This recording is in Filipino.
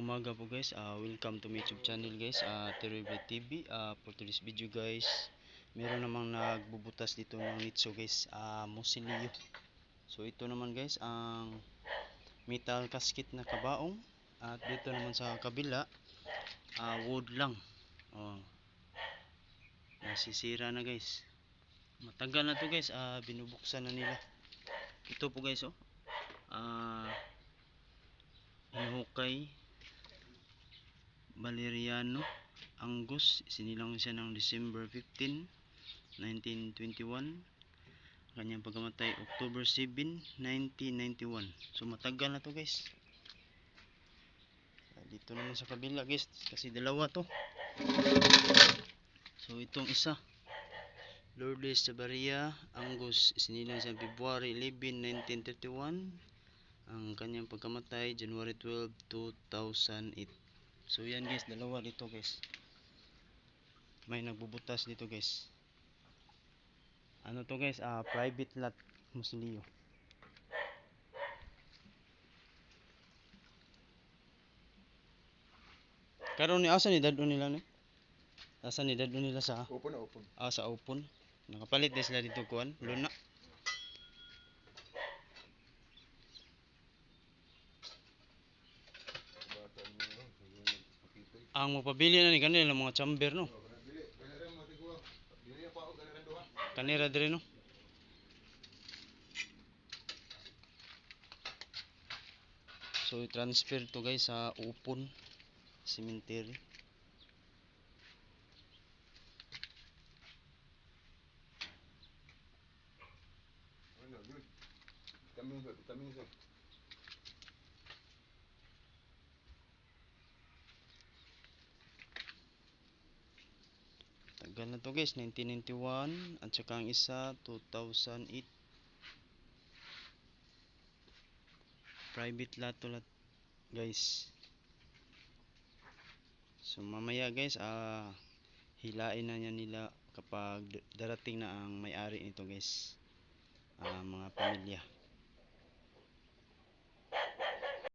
umaga po guys, Ah, welcome to my YouTube channel guys, uh, Terrible TV. Ah, for today's video guys, meron namang nagbubutas dito ng nitso guys, uh, musilyo. So ito naman guys, ang metal casket na kabaong. At dito naman sa kabila, ah, wood lang. Oh. Nasisira na guys. Matagal na to guys, ah, binubuksan na nila. Ito po guys oh. Ah, Hinukay Valeriano Angus sinilang siya ng December 15 1921 kanyang pagkamatay October 7 1991 so matagal na to guys. Ah, dito naman sa kabila guys. Kasi dalawa to. So itong isa Lourdes Chavarria Angus sinilang siya February 11 1931 ang kanyang pagkamatay January 12 2008 so yan guys. Dalawa dito guys. May nagbubutas dito guys. Ano to guys? Ah private lot musilio karon ni asa ni dadon nila ni? Asa ni dadon nila sa Open na open. ah, sa open. Nakapalit din sila dito kuan luna ang mapabili na ni kanila mga chamber no? Kanira dire no? So i-transfer to guys sa upon cemetery. Good. Vitamin sa vitamin sa. Tagal na to guys. 1991 at saka ang isa 2008 private lot lot guys. So mamaya guys ah hilain na niya nila kapag darating na ang may-ari nito guys. Ah, mga pamilya